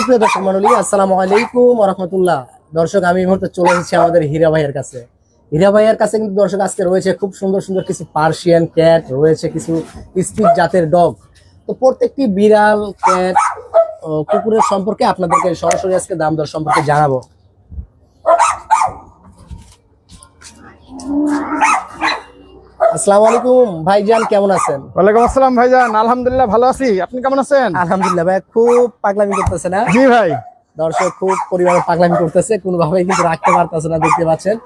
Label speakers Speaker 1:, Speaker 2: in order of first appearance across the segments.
Speaker 1: সুপ্রিয় দর্শক মন্ডলী, আসসালামু আলাইকুম রহমতুল্লাহ দর্শক, আমি মুহূর্তে চলে এসেছি আমাদের হীরা ভাইয়ের কাছে। হীরা ভাইয়ের কাছে কিন্তু দর্শক, আজকে রয়েছে খুব সুন্দর সুন্দর কিছু পার্সিয়ান ক্যাট রয়েছে কিছু স্পিড জাতের ডগ তো প্রত্যেকটি বিড়াল ক্যাট কুকুরের সম্পর্কে আপনাদেরকে সরাসরি আজকে দাম দর সম্পর্কে জানাব। আসসালামু আলাইকুম। ভাইজান কেমন আছেন?
Speaker 2: ওয়ালাইকুম আসসালাম ভাইজান। আলহামদুলিল্লাহ ভালো আছি। আপনি কেমন আছেন?
Speaker 1: আলহামদুলিল্লাহ ভাই খুব পাগলামি করতেছে না?
Speaker 2: জি ভাই।
Speaker 1: দর্শক খুব পরিমাণে পাগলামি করতেছে। কোনোভাবেই কিন্তু রাখতে পারতেছে না দেখতে পাচ্ছেন।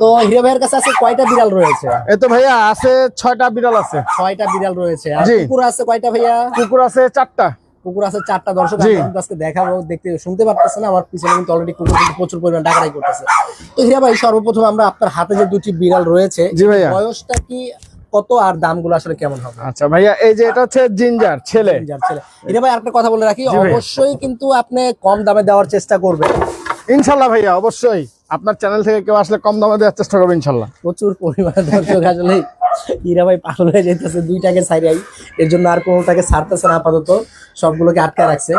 Speaker 1: তো হিরো ভাইয়ের কাছে আছে কয়টা বিড়াল রয়েছে?
Speaker 2: এই তো ভাইয়া আছে ছয়টা বিড়াল আছে।
Speaker 1: ছয়টা বিড়াল রয়েছে। আর কুকুর আছে কয়টা ভাইয়া?
Speaker 2: কুকুর আছে চারটা।
Speaker 1: কুকুর আছে চারটা দর্শক আজকে দেখাবো দেখতে শুনতে পারতেছে না আমার পিছনে কিন্তু অলরেডি কুকুর কিন্তু প্রচুর পরিমাণ ডাকাডাকি করতেছে। তো হিরা ভাই সর্বপ্রথম আমরা আপনার হাতে যে দুটি বিড়াল রয়েছে বয়সটা কি কত আর দামগুলো আসলে কেমন হবে?
Speaker 2: আচ্ছা ভাইয়া এই যে এটা হচ্ছে জিঞ্জার ছেলে।
Speaker 1: যার ছেলে। হিরা ভাই আরেকটা কথা বলে রাখি অবশ্যই কিন্তু আপনি কম দামে দেওয়ার চেষ্টা করবেন।
Speaker 2: ইনশাল্লাহ ভাইয়া অবশ্যই। আপনার চ্যানেল থেকে কেউ আসলে কম দামে দেওয়ার চেষ্টা করব ইনশাল্লাহ।
Speaker 1: প্রচুর পরিমাণে দর্শক আসলে হীরা ভাই পাগল হয়ে যেতেছে দুইটাকে ছাইরাই। এর জন্য আর কোনোটাকে ছাড়তেছে না আপাতত, সবগুলোকে আটকা রাখছে।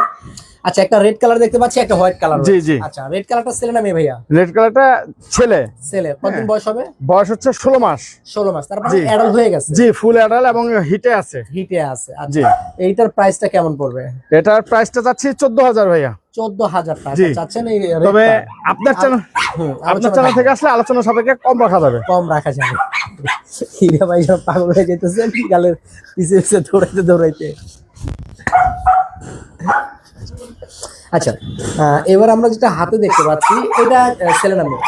Speaker 1: আচ্ছা একটা রেড কালার দেখতে পাচ্ছি একটা হোয়াইট কালার
Speaker 2: জি, জি।
Speaker 1: আচ্ছা রেড কালারটা ছেলে না মেয়ে ভাইয়া?
Speaker 2: রেড কালারটা ছেলে।
Speaker 1: ছেলে। কতদিন বয়স হবে?
Speaker 2: বয়স হচ্ছে ষোলো মাস।
Speaker 1: ষোলো মাস। তারপরে অ্যাডাল্ট হয়ে গেছে।
Speaker 2: জি ফুল অ্যাডাল এবং হিটে আছে।
Speaker 1: হিটে আছে। আচ্ছা এইটার প্রাইসটা কেমন পড়বে?
Speaker 2: এটার প্রাইসটা চাচ্ছি চোদ্দ হাজার ভাইয়া।
Speaker 1: চোদ্দ হাজার টাকা।
Speaker 2: জি।
Speaker 1: চাচ্ছেন এই
Speaker 2: তবে আপনার চ্যানেল আপনার চ্যানেল থেকে আসলে আলোচনা সাপেক্ষে কম রাখা যাবে।
Speaker 1: কম রাখা যাবে। হিরা ভাই সব পাগল হয়ে যেতেছে বিকালের পিছে পিছে দৌড়াইতে দৌড়াইতে। আচ্ছা এবার আমরা যেটা হাতে দেখতে পাচ্ছি এটা ছেলে না মেয়ে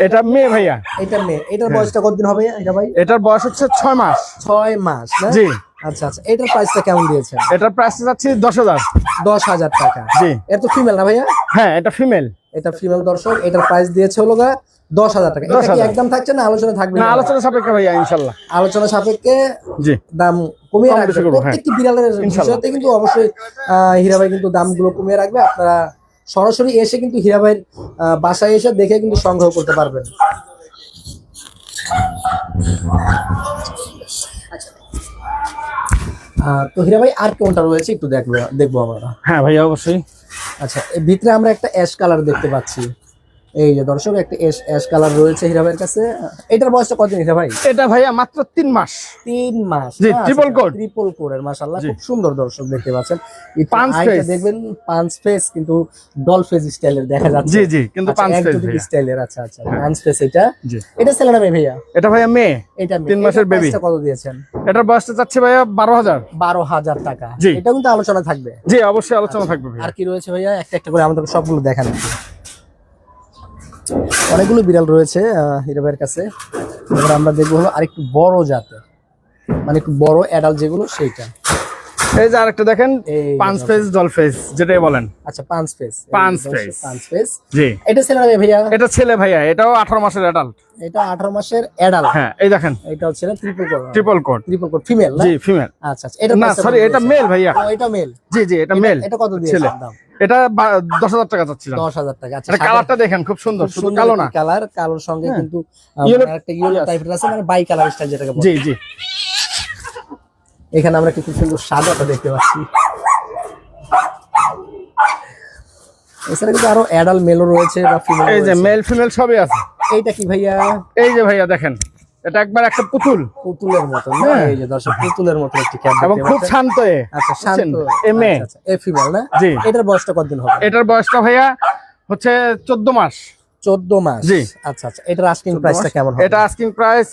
Speaker 2: এটা মেয়ে ভাইয়া।
Speaker 1: এটা মেয়ে। এটার বয়সটা কতদিন হবে এটা ভাই?
Speaker 2: এটার বয়স হচ্ছে ছয় মাস।
Speaker 1: ছয় মাস না?
Speaker 2: জি।
Speaker 1: আচ্ছা আচ্ছা এটার প্রাইসটা কেমন দিয়েছেন?
Speaker 2: এটার প্রাইসটা যাচ্ছে দশ হাজার।
Speaker 1: দশ হাজার টাকা।
Speaker 2: জি।
Speaker 1: এটা তো ফিমেল না ভাইয়া?
Speaker 2: হ্যাঁ এটা ফিমেল
Speaker 1: এটা ফিমেল দর্শক এটার প্রাইস দিয়েছে হলো গা দশ হাজার টাকা। এটা কি একদম থাকছে না আলোচনা থাকবে
Speaker 2: না আলোচনা সাপেক্ষে ভাইয়া ইনশাল্লাহ।
Speaker 1: আলোচনা সাপেক্ষে
Speaker 2: জি।
Speaker 1: দাম কমিয়ে
Speaker 2: কম
Speaker 1: রাখবে।
Speaker 2: হ্যাঁ।
Speaker 1: প্রত্যেকটি বিড়ালের বিষয়তে কিন্তু অবশ্যই হীরা ভাই কিন্তু দামগুলো কমিয়ে রাখবে। আপনারা সরাসরি এসে কিন্তু হীরা ভাইয়ের বাসায় এসে দেখে কিন্তু সংগ্রহ করতে পারবেন। তো হীরা ভাই আর কোনটা রয়েছে? একটু দেখব দেখব আমরা।
Speaker 2: হ্যাঁ ভাইয়া অবশ্যই।
Speaker 1: আচ্ছা ভিতরে আমরা একটা অ্যাশ কালার দেখতে পাচ্ছি। এই যে দর্শক একটা অ্যাশ অ্যাশ কালার রয়েছে হীরা ভাইয়ের কাছে। এটার বয়সটা কতদিন হীরা ভাই?
Speaker 2: এটা ভাইয়া মাত্র তিন মাস।
Speaker 1: তিন মাস।
Speaker 2: জি, triple coat।
Speaker 1: ট্রিপল কোডের মাশাআল্লাহ খুব সুন্দর দর্শক দেখতে পাচ্ছেন।
Speaker 2: পাঁচ
Speaker 1: আইটা দেখবেন পাঁচ ফেস কিন্তু ডল ফেস স্টাইলের দেখা যাচ্ছে।
Speaker 2: জি জি কিন্তু পাঁচ ফেজ ভাইয়া।
Speaker 1: স্টাইলের আচ্ছা আচ্ছা পাঁচ ফেস এটা। এটা ছেলে না মেয়ে ভাইয়া?
Speaker 2: এটা ভাইয়া মেয়ে।
Speaker 1: এটা।
Speaker 2: তিন মাসের
Speaker 1: টা কত দিয়েছেন?
Speaker 2: এটার বয়সটা যাচ্ছে ভাইয়া বারো হাজার।
Speaker 1: বারো হাজার টাকা। এটা কিন্তু আলোচনা থাকবে।
Speaker 2: জি অবশ্যই আলোচনা থাকবে ভাইয়া।
Speaker 1: আর কি রয়েছে ভাইয়া? একটা একটা করে আমাদের সবগুলো দেখান। অনেকগুলো বিড়াল রয়েছে হীরা কাছে। এবার আমরা দেখব হলো আরেকটু বড় জাতের মানে একটু বড় অ্যাডাল্ট যেগুলো, সেইটা।
Speaker 2: এই যে আরেকটা দেখেন পাঁচ ফেজ জল ফেজ যেটাই বলেন।
Speaker 1: আচ্ছা পাঁচ ফেস
Speaker 2: পাঁচ face।
Speaker 1: পাঁচ ফেস
Speaker 2: জি।
Speaker 1: এটা ছেলে ভাইয়া?
Speaker 2: এটা ছেলে ভাইয়া এটাও আঠারো মাসের অ্যাডাল্ট
Speaker 1: এটা আঠারো মাসের অ্যাডাল্ট
Speaker 2: হ্যাঁ এই দেখেন।
Speaker 1: এটা হচ্ছে triple coat
Speaker 2: triple coat
Speaker 1: triple coat female না?
Speaker 2: জি ফিমেল
Speaker 1: আচ্ছা আচ্ছা এটা
Speaker 2: না সরি এটা মেল ভাইয়া।
Speaker 1: ও, এটা মেল
Speaker 2: জি জি এটা মেল
Speaker 1: এটা কত দিয়েছেন দাম
Speaker 2: এটা দশ হাজার টাকা চাচ্ছিলাম।
Speaker 1: দশ হাজার টাকা আচ্ছা
Speaker 2: কালারটা দেখেন খুব সুন্দর শুধু কালো না।
Speaker 1: কালার কালোর সঙ্গে
Speaker 2: হ্যাঁ।
Speaker 1: কিন্তু
Speaker 2: Yellow-
Speaker 1: একটা ইয়েলো টাইপের আছে মানে বাই কালার স্টাইল যেটাকে
Speaker 2: জি জি।
Speaker 1: এখানে আমরা কিছু সুন্দর সাদাটা দেখতে পাচ্ছি। এছাড়া কিন্তু আরও অ্যাডাল মেলও রয়েছে বা ফিমেল
Speaker 2: এই যে মেল ফিমেল সবই আছে।
Speaker 1: এইটা কি ভাইয়া?
Speaker 2: এই যে ভাইয়া দেখেন। এটা একবার একটা পুতুল।
Speaker 1: পুতুলের মতো না?
Speaker 2: হ্যাঁ।
Speaker 1: এই যে দর্শক পুতুলের মতো একটি ক্যাপ
Speaker 2: এবং খুব শান্ত এ।
Speaker 1: আচ্ছা শান্ত।
Speaker 2: বুঝছেন? এ।
Speaker 1: আচ্ছা, আচ্ছা, এ ফিমেল না?
Speaker 2: জি।
Speaker 1: এটার বয়সটা কতদিন হবে?
Speaker 2: এটার বয়সটা ভাইয়া হচ্ছে চোদ্দ মাস।
Speaker 1: 14 মাস।
Speaker 2: জি।
Speaker 1: আচ্ছা আচ্ছা এটার আস্কিং প্রাইসটা কেমন হবে?
Speaker 2: এটা আস্কিং প্রাইস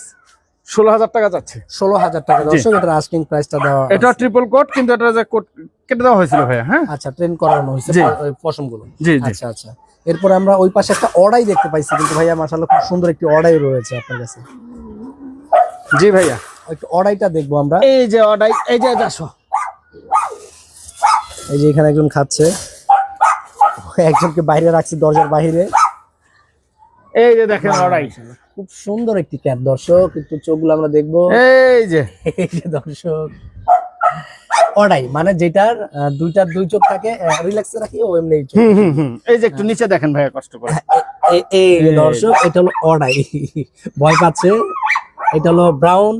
Speaker 2: ষোলো হাজার টাকা যাচ্ছে।
Speaker 1: 16000 টাকা। দর্শক এটার আস্কিং প্রাইসটা দেওয়া
Speaker 2: এটা ট্রিপল কোট কিন্তু এটা যে কোট কেটে দেওয়া হয়েছিল ভাইয়া হ্যাঁ?
Speaker 1: আচ্ছা ট্রেন করানো হয়েছে পশমগুলো।
Speaker 2: জি
Speaker 1: আচ্ছা আচ্ছা। এরপর আমরা ওই পাশে একটা অর্ডাই দেখতে পাইছি কিন্তু ভাইয়া মাশাআল্লাহ খুব সুন্দর একটি অর্ডাই রয়েছে আপনার কাছে।
Speaker 2: জি ভাইয়া।
Speaker 1: একটু অর্ডাইটা দেখব আমরা।
Speaker 2: এই যে অর্ডার এই যে আসো।
Speaker 1: এই যে এখানে একজন খাচ্ছে। একজনকে বাইরে রাখছি দরজার বাইরে
Speaker 2: এই যে দেখেন অর্ডার
Speaker 1: খুব সুন্দর একটি ক্যাপ দর্শক একটু চোখগুলো আমরা দেখব।
Speaker 2: এই যে।
Speaker 1: এই যে দর্শক। অর্ডাই মানে যেটার দুইটার দুই চোখ থাকে রিল্যাক্সে রাখি ও এমনি
Speaker 2: এই যে একটু নিচে দেখেন ভাইয়া কষ্ট করে।
Speaker 1: এই দর্শক এটা হলো অর্ডাই ভয় পাচ্ছে। এটা হলো ব্রাউন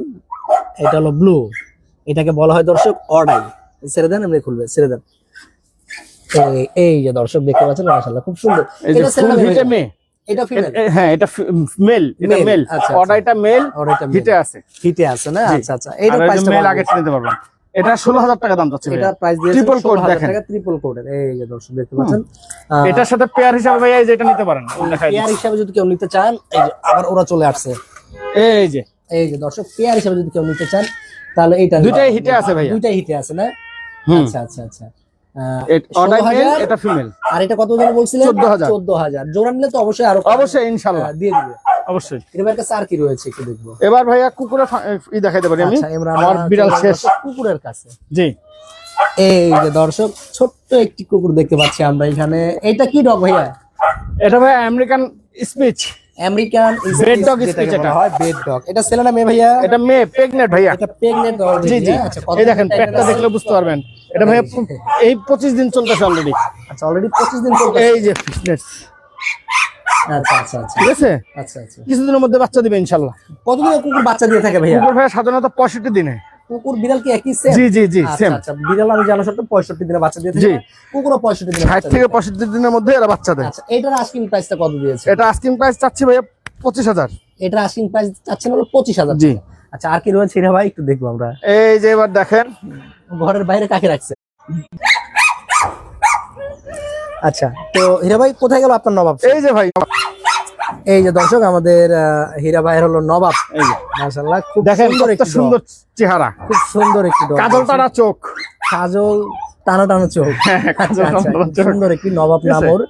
Speaker 1: এটা হলো ব্লু এটাকে বলা হয় দর্শক অর্ডাই ছেড়ে দেন এমনি খুলবে ছেড়ে দেন। এই- যে দর্শক দেখতে পাচ্ছেন মাশাআল্লাহ খুব সুন্দর। এটা এটা ফিমেল
Speaker 2: হ্যাঁ এটা মেল এটা মেল
Speaker 1: আচ্ছা,
Speaker 2: অর্ডার এটা মেল হিটে আছে।
Speaker 1: হিটে আছে না? আচ্ছা আচ্ছা। এইটার প্রাইসটা
Speaker 2: মেল আগে নিতে পারবেন এটা ষোলো হাজার টাকা দাম যাচ্ছে
Speaker 1: এটা প্রাইস দিয়েছে
Speaker 2: Triple coat
Speaker 1: 16,000
Speaker 2: দেখেন।
Speaker 1: ট্রিপল কোডের এই যে দর্শক দেখতে পাচ্ছেন?
Speaker 2: এটার সাথে পেয়ার হিসাবে ভাইয়া এই যে এটা নিতে পারেন।
Speaker 1: পেয়ার হিসাবে যদি কেউ নিতে চান এই যে আবার ওরা চলে আসছে।
Speaker 2: এই যে।
Speaker 1: এই যে দর্শক পেয়ার হিসাবে যদি কেউ নিতে চান তাহলে এইটা
Speaker 2: দুইটাই হিটে আছে ভাইয়া।
Speaker 1: দুইটাই হিটে আছে না। আচ্ছা আচ্ছা আচ্ছা। আহ,
Speaker 2: অর্ডার মেল
Speaker 1: 16,000
Speaker 2: এটা ফিমেল
Speaker 1: আর এটা কত জন বলছিলেন?
Speaker 2: 14,000
Speaker 1: চোদ্দ হাজার। জোড়া নিলে তো অবশ্যই আরও
Speaker 2: অবশ্যই ইনশাল্লাহ।
Speaker 1: দিয়ে দিবে।
Speaker 2: অবশ্যই।
Speaker 1: এর কাছে আর কি রয়েছে একটু দেখব।
Speaker 2: এবার ভাইয়া কুকুরের ই দেখাইতে পারি আমি।
Speaker 1: আচ্ছা
Speaker 2: আমার বিড়াল শেষ।
Speaker 1: কুকুরের কাছে।
Speaker 2: জি।
Speaker 1: এই যে দর্শক ছোট্ট একটি কুকুর দেখতে পাচ্ছি আমরা এখানে। এটা কি ডগ ভাইয়া?
Speaker 2: এটা ভাইয়া American speech.
Speaker 1: American
Speaker 2: Bed dog speech এটা।
Speaker 1: হয় বেড ডগ এটা ছেলে না মেয়ে ভাইয়া?
Speaker 2: এটা মেয়ে প্রেগনেন্ট ভাইয়া।
Speaker 1: এটা প্রেগনেন্ট
Speaker 2: জি জি।
Speaker 1: আচ্ছা
Speaker 2: এই দেখেন পেটটা দেখলে বুঝতে পারবেন। এটা ভাইয়া এই পঁচিশ দিন চলতেছে অলরেডি
Speaker 1: আচ্ছা অলরেডি 25 দিন চলছে
Speaker 2: এই যে ফিটনেস
Speaker 1: আচ্ছা আচ্ছা আচ্ছা।
Speaker 2: ঠিক আছে?
Speaker 1: আচ্ছা আচ্ছা।
Speaker 2: কিছুদিনের মধ্যে বাচ্চা দিবে ইনশাল্লাহ।
Speaker 1: কতদিন কুকুর বাচ্চা দিয়ে থাকে ভাইয়া?
Speaker 2: কুকুর ভাইয়া সাধারণত পঁয়ষট্টি দিনে।
Speaker 1: কুকুর বিড়াল কি একই সেম
Speaker 2: জি জি জি
Speaker 1: আচ্ছা
Speaker 2: সেম
Speaker 1: আচ্ছা বিড়াল আমি জানা সত্ত্বেও 65 দিনে বাচ্চা দিয়ে থাকে। কুকুরও 65 দিনে
Speaker 2: ষাট
Speaker 1: বাচ্চা
Speaker 2: থেকে
Speaker 1: দিয়ে থাকে।
Speaker 2: পঁয়ষট্টি দিনের মধ্যে এরা বাচ্চা দেয়।
Speaker 1: আচ্ছা এটার আস্কিং প্রাইসটা কত দিয়েছে?
Speaker 2: এটা আস্কিং প্রাইস চাচ্ছি ভাইয়া পঁচিশ হাজার।
Speaker 1: এটার আস্কিং প্রাইস চাচ্ছেন হলো 25000
Speaker 2: জি।
Speaker 1: আচ্ছা আর কি রয়েছে রে ভাই? একটু দেখব আমরা।
Speaker 2: এই যে এবার দেখেন।
Speaker 1: ঘরের বাইরে কাকে রাখছে? আচ্ছা তো হীরা ভাই কোথায় গেল আপনার নবাব?
Speaker 2: এই যে ভাই।
Speaker 1: এই যে দর্শক আমাদের হীরা ভাইয়ের হলো নবাব।
Speaker 2: এই যে।
Speaker 1: মাশাআল্লাহ খুব
Speaker 2: দেখেন
Speaker 1: সুন্দর একটা
Speaker 2: সুন্দর চেহারা।
Speaker 1: খুব সুন্দর একটি।
Speaker 2: কাজল টানা চোখ।
Speaker 1: কাজল টানা টানা চোখ।
Speaker 2: হ্যাঁ,
Speaker 1: আচ্ছা, আচ্ছা। সুন্দর একটি নবাব নামর।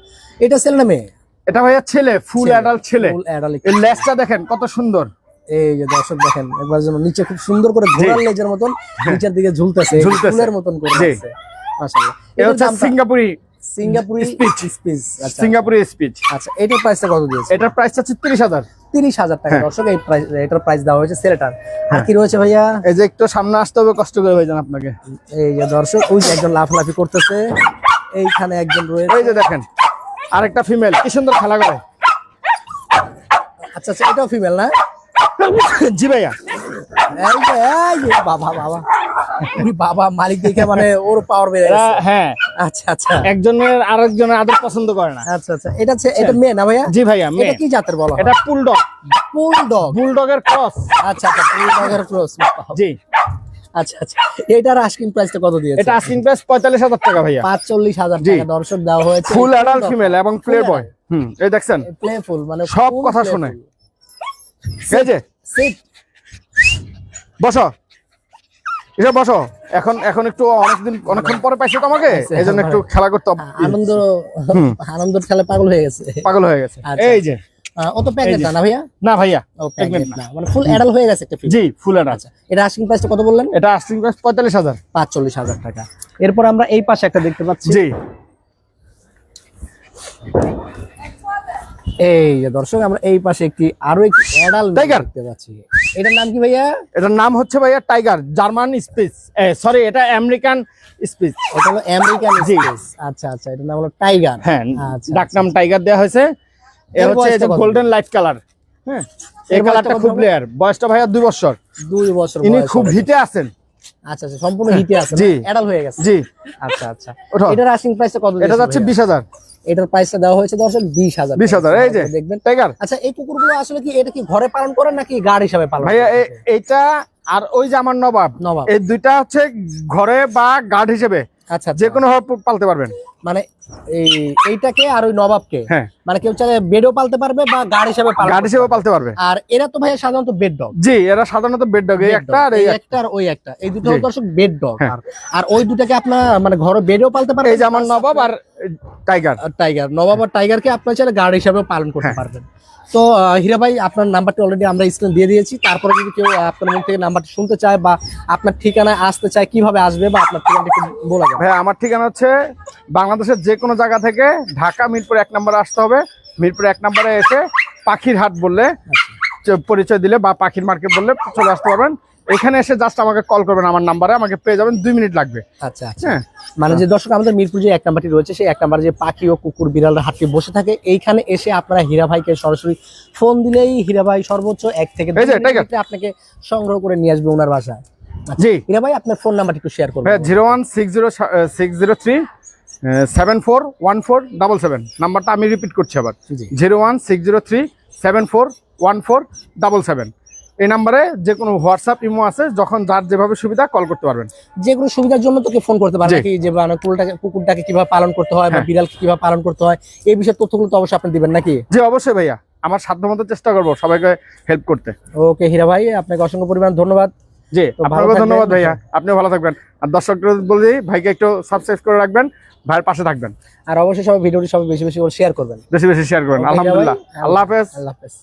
Speaker 1: এটা ছেলে না মেয়ে?
Speaker 2: এটা ভাইয়া ছেলে ফুল অ্যাডাল্ট ছেলে।
Speaker 1: adult
Speaker 2: এর লেজটা দেখেন কত সুন্দর।
Speaker 1: এই যে দর্শক দেখেন একবার যেন নিচে খুব সুন্দর করে ঘোড়ার লেজের মতন নিচের দিকে ঝুলতেছে। ফুলের মতন করে। আছে মাশাআল্লাহ।
Speaker 2: এ হচ্ছে সিঙ্গাপুরি
Speaker 1: সিঙ্গাপুরি
Speaker 2: Speech.
Speaker 1: স্পিচ আচ্ছা।
Speaker 2: সিঙ্গাপুরি স্পিচ
Speaker 1: আচ্ছা এটার প্রাইসটা কত দিয়েছে?
Speaker 2: এটার প্রাইস চাচ্ছি তিরিশ হাজার।
Speaker 1: টাকা।
Speaker 2: হ্যাঁ।
Speaker 1: দর্শক এই প্রাইস এটার প্রাইস দেওয়া হয়েছে ছেলেটার। আর কি রয়েছে ভাইয়া?
Speaker 2: এই যে একটু সামনে আসতে হবে কষ্ট করে ভাইজান আপনাকে।
Speaker 1: এই যে দর্শক ওই যে একজন লাফলাফি করতেছে। এইখানে একজন রয়েছে।
Speaker 2: যে দেখেন আরেকটা ফিমেল কি সুন্দর খেলা করে।
Speaker 1: আচ্ছা আচ্ছা এটাও ফিমেল না?
Speaker 2: জি ভাইয়া।
Speaker 1: এই যে এই যে বাবা বাবা। উনি বাবা মালিক দেখে মানে ওর পাওয়ার বেড়ে
Speaker 2: এরা
Speaker 1: গেছে।
Speaker 2: হ্যাঁ।
Speaker 1: আচ্ছা আচ্ছা।
Speaker 2: একজনের আরেকজনের আদর পছন্দ করে না।
Speaker 1: আচ্ছা আচ্ছা। এটা হচ্ছে এটা মেয়ে না ভাইয়া?
Speaker 2: জি ভাইয়া
Speaker 1: এটা কি জাতের বলা?
Speaker 2: এটা পুলডগ।
Speaker 1: ফুল ডগ
Speaker 2: বুলডগের ক্রস।
Speaker 1: আচ্ছা আচ্ছা ক্রস।
Speaker 2: জি।
Speaker 1: আচ্ছা আচ্ছা। এটার আস্কিং প্রাইসটা কত দিয়েছে?
Speaker 2: এটা আস্কিং প্রাইস পঁয়তাল্লিশ হাজার টাকা ভাইয়া।
Speaker 1: পাঁচচল্লিশ হাজার
Speaker 2: জি।
Speaker 1: টাকা দর্শক দেওয়া হয়েছে।
Speaker 2: ফুল অ্যাডাল্ট ফিমেল এবং প্লে বয় হুম এই দেখছেন?
Speaker 1: প্লেফুল মানে
Speaker 2: সব
Speaker 1: full
Speaker 2: কথা
Speaker 1: playful।
Speaker 2: শুনে। এই যে
Speaker 1: Sit।
Speaker 2: বসো। এসব বসো। এখন এখন একটু অনেকদিন অনেকক্ষণ পরে পাইছো তো আমাকে?
Speaker 1: আচ্ছা,
Speaker 2: এই জন্য একটু খেলা করতে।
Speaker 1: আনন্দ আনন্দ খেলে পাগল হয়ে গেছে।
Speaker 2: পাগল হয়ে গেছে।
Speaker 1: আচ্ছা।
Speaker 2: এই যে।
Speaker 1: ও তো প্যাকেট না ভাইয়া?
Speaker 2: না ভাইয়া।
Speaker 1: ও প্যাকেট
Speaker 2: না।
Speaker 1: মানে ফুল অ্যাডাল হয়ে গেছে একটা
Speaker 2: জি ফুল অ্যাডাল্ট
Speaker 1: আচ্ছা এটা আস্কিং প্রাইসটা কত বললেন?
Speaker 2: এটা আস্কিং প্রাইস পঁয়তাল্লিশ হাজার।
Speaker 1: পাঁচচল্লিশ হাজার টাকা। এরপর আমরা এই পাশে একটা দেখতে পাচ্ছি।
Speaker 2: জি।
Speaker 1: এই যে দর্শক আমরা এই পাশে একটি আরও একটি অ্যাডাল
Speaker 2: টাইগার
Speaker 1: দেখতে পাচ্ছি এটার নাম কি ভাইয়া?
Speaker 2: এটার নাম হচ্ছে ভাইয়া টাইগার জার্মান স্পিচ সরি এটা আমেরিকান স্পিচ
Speaker 1: এটা হলো আমেরিকান স্পিচ আচ্ছা আচ্ছা এটার নাম হলো টাইগার
Speaker 2: হ্যাঁ
Speaker 1: আচ্ছা, আচ্ছা,
Speaker 2: ডাক নাম আচ্ছা। টাইগার দেওয়া হয়েছে।
Speaker 1: এর
Speaker 2: হচ্ছে এই যে গোল্ডেন লাইট কালার হ্যাঁ এই কালারটা খুব লেয়ার বয়সটা ভাইয়া দুই বছর।
Speaker 1: দুই বছর
Speaker 2: ইনি খুব হিটে আছেন।
Speaker 1: আচ্ছা আচ্ছা সম্পূর্ণ হিটে হ্যাঁ,
Speaker 2: আছেন
Speaker 1: অ্যাডাল মানে হয়ে গেছে
Speaker 2: জি।
Speaker 1: আচ্ছা আচ্ছা। এটার আস্কিং প্রাইস কত
Speaker 2: এটা যাচ্ছে 20000
Speaker 1: এটার প্রাইসটা দেওয়া হয়েছে দর্শক বিশ হাজার
Speaker 2: বিশ হাজার এই যে
Speaker 1: দেখবেন।
Speaker 2: টাইগার।
Speaker 1: আচ্ছা এই কুকুরগুলো আসলে কি এটা কি ঘরে পালন করেন নাকি গার্ড হিসাবে পালন
Speaker 2: ভাইয়া? এইটা আর ওই যে আমার নবাব
Speaker 1: নবাব।
Speaker 2: এই দুইটা হচ্ছে ঘরে বা গার্ড হিসেবে
Speaker 1: আচ্ছা
Speaker 2: যে
Speaker 1: যে
Speaker 2: কোনো ভাবে পালতে পারবেন।
Speaker 1: মানে এই এইটাকে আর ওই নবাবকে?
Speaker 2: হ্যাঁ।
Speaker 1: মানে কেউ চাইলে বেডও পালতে পারবে বা গার্ড হিসাবে
Speaker 2: গার্ড হিসেবে পালতে পারবে।
Speaker 1: আর এরা তো ভাইয়া সাধারণত বেড ডগ
Speaker 2: জি এরা সাধারণত বেড ডগ এই একটা আর এই একটা।
Speaker 1: আর ওই একটা। এই দুটো। দর্শক বেড ডগ
Speaker 2: হ্যাঁ।
Speaker 1: আর আর ওই দুটাকে আপনার মানে ঘরে বেডও পালতে পারবেন।
Speaker 2: এই যে আমার নবাব আর টাইগার
Speaker 1: আর টাইগার নবাব আর টাইগারকে আপনার চাইলে গার্ড হিসাবে পালন করতে
Speaker 2: হ্যাঁ।
Speaker 1: পারবেন। তো হীরা ভাই আপনার নাম্বারটা অলরেডি আমরা স্ক্রিন দিয়ে দিয়েছি। তারপরে যদি কেউ আপনার মুখ থেকে নাম্বারটা শুনতে চায় বা আপনার ঠিকানায় আসতে চায় কীভাবে আসবে বা আপনার ঠিকানাটা একটু বলা যাবে
Speaker 2: ভাই আমার ঠিকানা হচ্ছে বাংলাদেশের যে কোনো জায়গা থেকে ঢাকা মিরপুর এক নম্বরে আসতে হবে। মিরপুর এক নম্বরে এসে পাখির হাট বললে পরিচয় দিলে বা পাখির মার্কেট বললে চলে আসতে পারবেন। এখানে এসে জাস্ট আমাকে কল করবেন আমার নাম্বারে আমাকে পেয়ে যাবেন দুই মিনিট লাগবে।
Speaker 1: আচ্ছা আচ্ছা।
Speaker 2: হ্যাঁ।
Speaker 1: মানে যে দর্শক আমাদের মিরপুর যে এক নাম্বারটি রয়েছে সেই এক নাম্বারে যে পাখি ও কুকুর বিড়াল হাটটি বসে থাকে এইখানে এসে আপনারা হীরা ভাইকে সরাসরি ফোন দিলেই হীরা ভাই সর্বোচ্চ এক থেকে আপনাকে সংগ্রহ করে নিয়ে আসবে ওনার বাসায়।
Speaker 2: জি।
Speaker 1: হীরা ভাই আপনার ফোন নাম্বারটি একটু শেয়ার করবেন।
Speaker 2: হ্যাঁ zero one six zero six zero three seven four one four double seven নাম্বারটা আমি রিপিট করছি আবার। Zero one six zero three seven four one four double seven এই নাম্বারে যে কোনো হোয়াটসঅ্যাপ ইমো আছে যখন যার যেভাবে সুবিধা কল করতে পারবেন।
Speaker 1: যে কোনো সুবিধার জন্য তোকে ফোন করতে পারে
Speaker 2: জি।
Speaker 1: নাকি যে মানে কুকুরটাকে কুকুরটাকে কীভাবে পালন করতে হয় বা
Speaker 2: হ্যাঁ।
Speaker 1: বিড়ালকে কীভাবে পালন করতে হয় এই বিষয়ে তথ্যগুলো তো অবশ্যই আপনি দিবেন নাকি?
Speaker 2: জি অবশ্যই ভাইয়া। আমার সাধ্যমতো চেষ্টা করব সবাইকে হেল্প করতে।
Speaker 1: ওকে হীরা ভাই আপনাকে অসংখ্য পরিমাণ ধন্যবাদ।
Speaker 2: জি আপনাকে ধন্যবাদ ভাইয়া। আপনিও ভালো থাকবেন। আর দর্শকদের বলে ভাইকে একটু সাবস্ক্রাইব করে রাখবেন। ভাইয়ের পাশে থাকবেন।
Speaker 1: আর অবশ্যই সবাই ভিডিওটি সবাই বেশি বেশি করে শেয়ার করবেন।
Speaker 2: বেশি বেশি শেয়ার করবেন। আলহামদুলিল্লাহ। আল্লাহ হাফেজ।
Speaker 1: আল্লাহ হাফেজ।